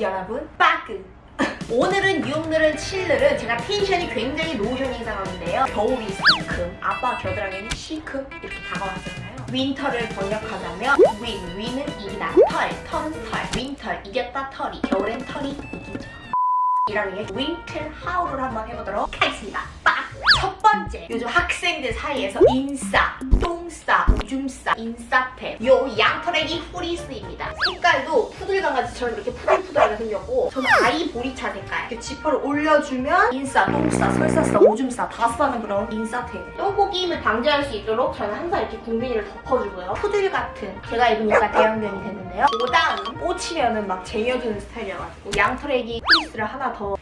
여러분 빠그. 오늘은 6늘은 7늘은 제가 텐션이 굉장히 노션인 상황인데요. 겨울이 상큼 아빠 겨드랑이는 시큼 이렇게 다가왔잖아요. 윈터를 번역하자면 윈, 윈은 이기다. 털, 털은 털. 윈터 이겼다 털이. 겨울엔 털이 이기죠. 이라는 게 윈틀 하우를 한번 해보도록 하겠습니다. 빡! 첫 번째 요즘 학생들 사이에서 인싸, 똥 싸, 오줌싸, 인싸템 요 양털에기 후리스입니다. 색깔도 푸들강아지처럼 이렇게 푸들푸들하게 생겼고 저는 아이 보리차 색깔. 이렇게 지퍼를 올려주면 인싸, 똥싸, 설사싸, 오줌싸 다 싸는 그런 인싸템 똥꼬기임을 방지할 수 있도록 저는 항상 이렇게 궁둥이를 덮어주고요. 푸들 같은 제가 입으니까 대형견이 됐는데요. 그 다음 꽂히면은 막 쟁여주는 스타일이어가지고 양털에기 후리스를 하나 더.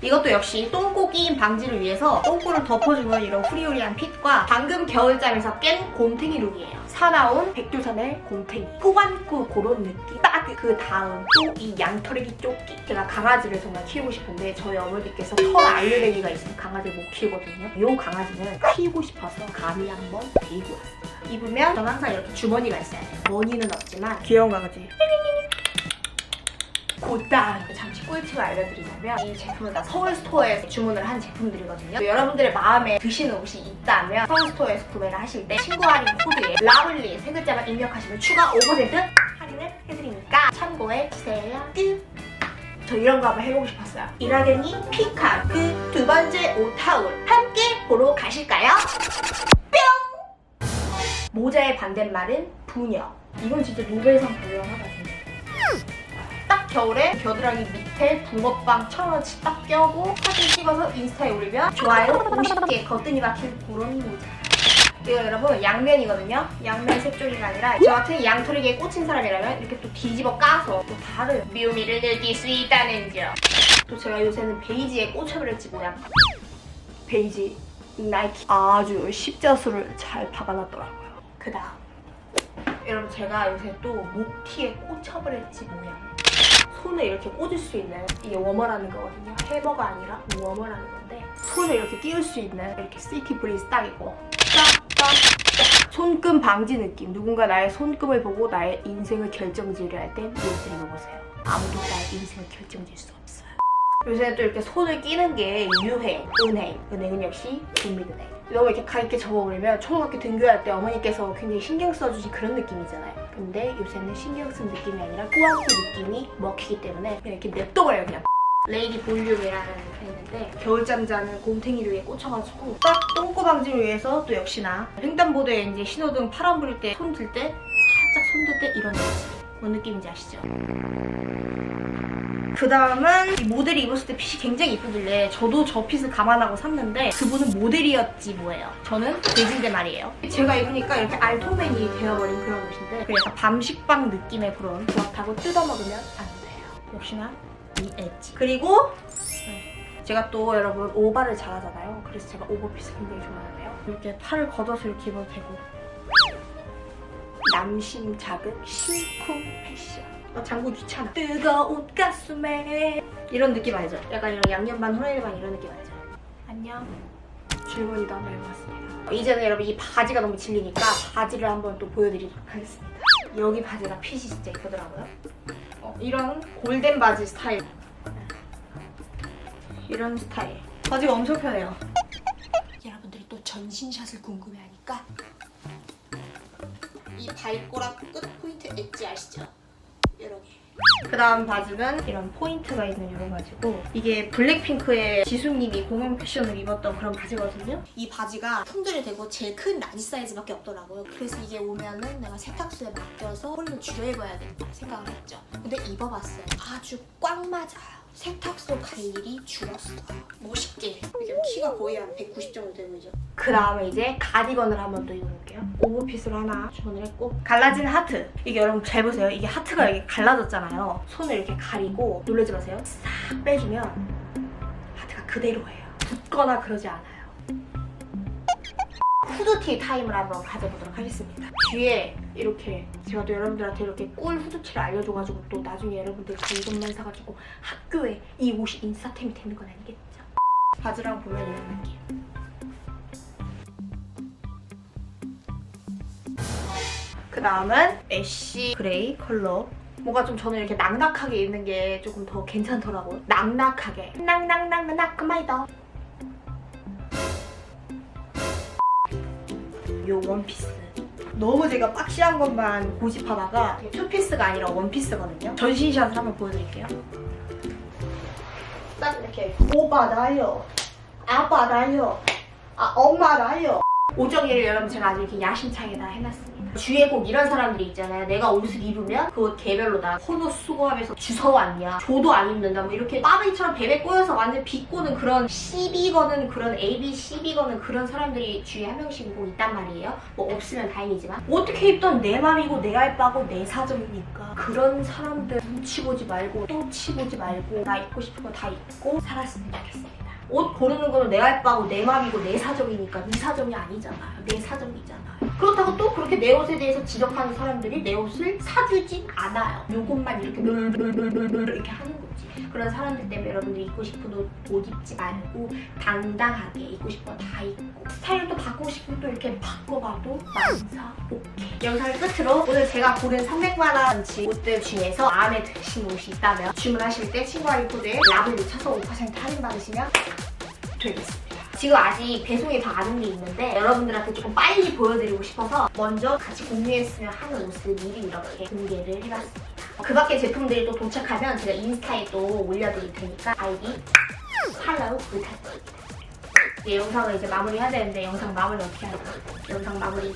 이것도 역시 똥꼬 끼임 방지를 위해서 똥꼬를 덮어주는 이런 후리후리한 핏과 방금 겨울잠에서 깬곰 탱이 룩이에요. 사나운 백두산의 곰탱이. 후반꾸 그런 느낌. 딱그 다음 또 이 양털애기 조끼. 제가 강아지를 정말 키우고 싶은데 저희 어머니께서 털 알레르기가 있어서 강아지를 못 키우거든요. 이 강아지는 키우고 싶어서 감히 한번 데리고 왔어요. 입으면 저는 항상 이렇게 주머니가 있어야 돼요. 머니는 없지만 귀여운 강아지. 곧다음 잠시 꿀팁을 알려드리자면 이 제품은 다 서울 스토어에서 주문을 한 제품들이거든요. 여러분들의 마음에 드시는 옷이 있다면 서울 스토어에서 구매를 하실 때 친구 할인 코드에 라블리 세 글자만 입력하시면 추가 5% 할인을 해드리니까 참고해 주세요. 끝. 저 이런 거 한번 해보고 싶었어요. 이라겐이 피카 그 두 번째 옷타올 함께 보러 가실까요? 뿅! 모자의 반대말은 부녀. 이건 진짜 노벨상. 딱 겨울에 겨드랑이 밑에 붕어빵 천 원치 딱 껴고 사진 찍어서 인스타에 올리면 좋아요 50개 거뜬히 박힌 그런 모자. 이거 여러분 양면이거든요. 양면 색종이가 아니라 저 같은 양털에게 꽂힌 사람이라면 이렇게 또 뒤집어 까서 또 다른 묘미를 느낄 수 있다는 점. 또 제가 요새는 베이지에 꽂혀버렸지 뭐야. 베이지 나이키 아주 십자수를 잘 박아놨더라고요. 그 다음 여러분 제가 요새 또 목티에 꽂혀버렸지 뭐야. 손에 이렇게 꽂을 수 있는 이게 워머라는 거거든요. 해머가 아니라 워머라는 건데 손에 이렇게 끼울 수 있는 이렇게 시티 브리즈 딱이고 딱딱딱 손금 방지 느낌. 누군가 나의 손금을 보고 나의 인생을 결정지으려 할 땐 이것을 입어보세요. 아무도 나의 인생을 결정지을 수 없어요. 요새 또 이렇게 손을 끼는 게 유행, 은행. 은행은 역시 국민은행. 너무 이렇게 가볍게 접어버리면 초등학교 등교할 때 어머니께서 굉장히 신경 써주신 그런 느낌이잖아요. 근데 요새는 신경 쓴 느낌이 아니라 꾸안꾸 느낌이 먹히기 때문에 그냥 이렇게 냅둬버려요 그냥. 레이디 볼륨이라는 있는데 겨울잠 자는 곰탱이류에 꽂혀가지고 딱 똥꼬 방지를 위해서 또 역시나 횡단보도에 이제 신호등 파란 불일 때 손 들 때 살짝 손 들 때 이런 느낌. 뭔 느낌인지 아시죠? 그 다음은 이 모델이 입었을 때 핏이 굉장히 이쁘길래 저도 저 핏을 감안하고 샀는데 그분은 모델이었지 뭐예요. 저는 돼지인데 말이에요. 제가 입으니까 이렇게 알토맨이 되어버린 그런 옷인데 그 약간 밤식빵 느낌의 그런 그렇다고 뜯어먹으면 안 돼요. 역시나 이 엣지. 그리고 네, 제가 또 여러분 오바를 잘하잖아요. 그래서 제가 오버핏을 굉장히 좋아하는데요. 이렇게 팔을 걷어서 이렇게 입어도 되고 남심 자극 심쿵 패션. 아, 장구 귀찮아. 뜨거운 가슴에 이런 느낌 알죠? 약간 이런 양념 반 후라이 반 이런 느낌 알죠? 안녕. 질문이도 한번 해봤습니다. 이제는 여러분 이 바지가 너무 질리니까 바지를 한번 또 보여드리도록 하겠습니다. 여기 바지가 핏이 진짜 예쁘더라고요. 어, 이런 골덴 바지 스타일. 이런 스타일. 바지가 엄청 편해요. 여러분들이 또 전신샷을 궁금해하니까 이 발꼬락 끝 포인트 엣지 아시죠? 이렇게. 그 다음 바지는 이런 포인트가 있는 이런 바지고 이게 블랙핑크의 지수님이 공연 패션을 입었던 그런 바지거든요. 이 바지가 품절이 되고 제일 큰 라지 사이즈밖에 없더라고요. 그래서 이게 오면은 내가 세탁소에 맡겨서 홀을 줄여 입어야겠다 생각을 했죠. 근데 입어봤어요. 아주 꽉 맞아요. 세탁소 갈 일이 줄었어요. 멋있게. 이게 키가 거의 한 190 정도 되고 있죠. 그 다음에 이제 가디건을 한번 또 입어볼게요. 오버핏으로 하나 주문을 했고 갈라진 하트. 이게 여러분 잘 보세요. 이게 하트가 이렇게 갈라졌잖아요. 손을 이렇게 가리고 놀라지 마세요. 싹 빼주면 하트가 그대로예요. 붙거나 그러지 않아요. 후드티 타임을 한번 가져보도록 하겠습니다. 뒤에 이렇게 제가 또 여러분들한테 이렇게 꿀 후드티를 알려줘가지고 또 나중에 여러분들 이것만 사가지고 학교에 이 옷이 인싸템이 되는 건 아니겠죠? 바지랑 보면 이런 느낌. 그 다음은 애쉬 그레이 컬러 뭔가 좀 저는 이렇게 낙낙하게 입는 게 조금 더 괜찮더라고요. 낙낙하게. 낙낙낙낙낙마이다. 요 원피스. 너무 제가 박시한 것만 고집하다가 투피스가 아니라 원피스거든요. 전신샷을 한번 보여드릴게요. 딱 이렇게 오빠 나요. 아빠 나요. 아 엄마 나요. 오정이를 여러분 제가 아주 이렇게 야심차게 다 해놨습니다. 꼭 이런 사람들이 있잖아요. 내가 옷을 입으면 그 옷 개별로 다 헌옷 수거하면서 주워왔냐. 줘도 안 입는다. 뭐 이렇게 빠베이처럼 베베 꼬여서 완전 비꼬는 그런 시비 거는 그런 AB 시비 거는 그런 사람들이 주위에 한 명씩 꼭 있단 말이에요. 뭐 없으면 다행이지만 어떻게 입던 내 맘이고 내 알바고 내 사정이니까 그런 사람들 눈치 보지 말고 눈치 보지 말고 나 입고 싶은 거 다 입고 살았으면 좋겠습니다. 옷 고르는 거는 내 알바고 내 맘이고 내 사정이니까 네 사정이 아니잖아요. 내 사정이잖아요. 그렇다고 또 그렇게 내 옷에 대해서 지적하는 사람들이 내 옷을 사주진 않아요. 요것만 이렇게 널널널널널 이렇게 하는 거지. 그런 사람들 때문에 여러분들이 입고 싶은 옷 못 입지 말고 당당하게 입고 싶은 거 다 입고 스타일을 또 바꾸고 싶으면 또 이렇게 바꿔봐도 만사 오케이. 영상을 끝으로 오늘 제가 고른 300만 원치 옷들 중에서 마음에 드신 옷이 있다면 주문하실 때 친구와 리코드에 라블리 쳐서 5% 할인 받으시면 되겠습니다. 지금 아직 배송이 더안온 게 있는데 여러분들한테 조금 빨리 보여드리고 싶어서 먼저 같이 공유했으면 하는 옷을 미리 이렇게 공개를 해봤습니다. 그 밖에 제품들이 또 도착하면 제가 인스타에 또 올려드릴 테니까 아이디 팔로우 부탁드립니다. 이제 영상을 이제 마무리 해야 되는데 영상 마무리 어떻게 할까? 영상 마무리